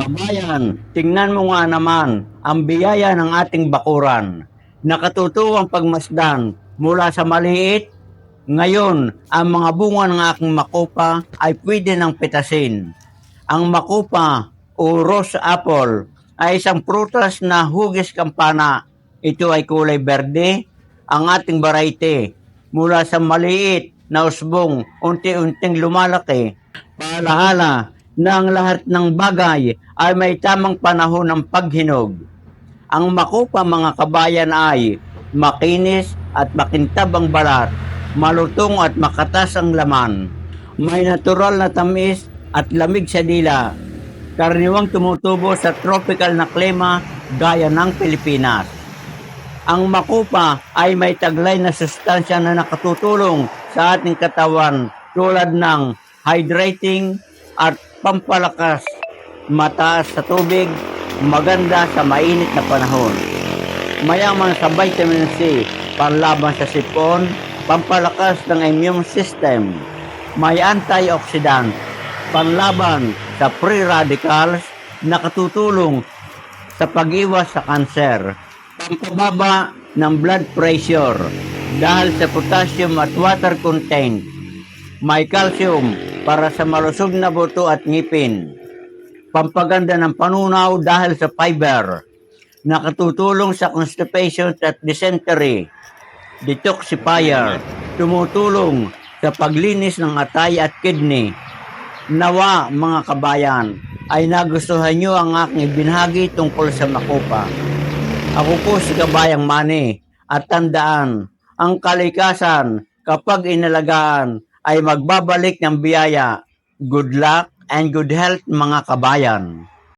Kabayan, tingnan mo nga naman ang biyaya ng ating bakuran. Nakatutuwang pagmasdan mula sa maliit. Ngayon, ang mga bunga ng aking makopa ay pwede ng pitasin. Ang makopa o rose apple ay isang prutas na hugis kampana. Ito ay kulay berde, ang ating variety. Mula sa maliit na usbong, unti-unting lumalaki. Paalaala na ang lahat ng bagay ay may tamang panahon ng paghinog. Ang makupa mga kabayan ay makinis at makintab ang balat, malutong at makatas ang laman. May natural na tamis at lamig sa dila. Karaniwang tumutubo sa tropical na klima gaya ng Pilipinas. Ang makupa ay may taglay na sustansya na nakatutulong sa ating katawan tulad ng hydrating at pampalakas, mataas sa tubig, maganda sa mainit na panahon. Mayaman sa vitamin C, panlaban sa sipon, pampalakas ng immune system. May antioxidant, panlaban sa free radicals, nakatutulong sa pag-iwas sa kanser. Pampababa ng blood pressure dahil sa potassium at water content. May calcium para sa malusog na buto at ngipin. Pampaganda ng panunaw dahil sa fiber. Nakatutulong sa constipation at dysentery. Detoxifier. Tumutulong sa paglinis ng atay at kidney. Nawa mga kabayan ay nagustuhan nyo ang aking binahagi tungkol sa makupa. Ako po si Kabayang Mani at tandaan, ang kalikasan kapag inalagaan ay magbabalik ng biyaya. Good luck and good health mga kabayan.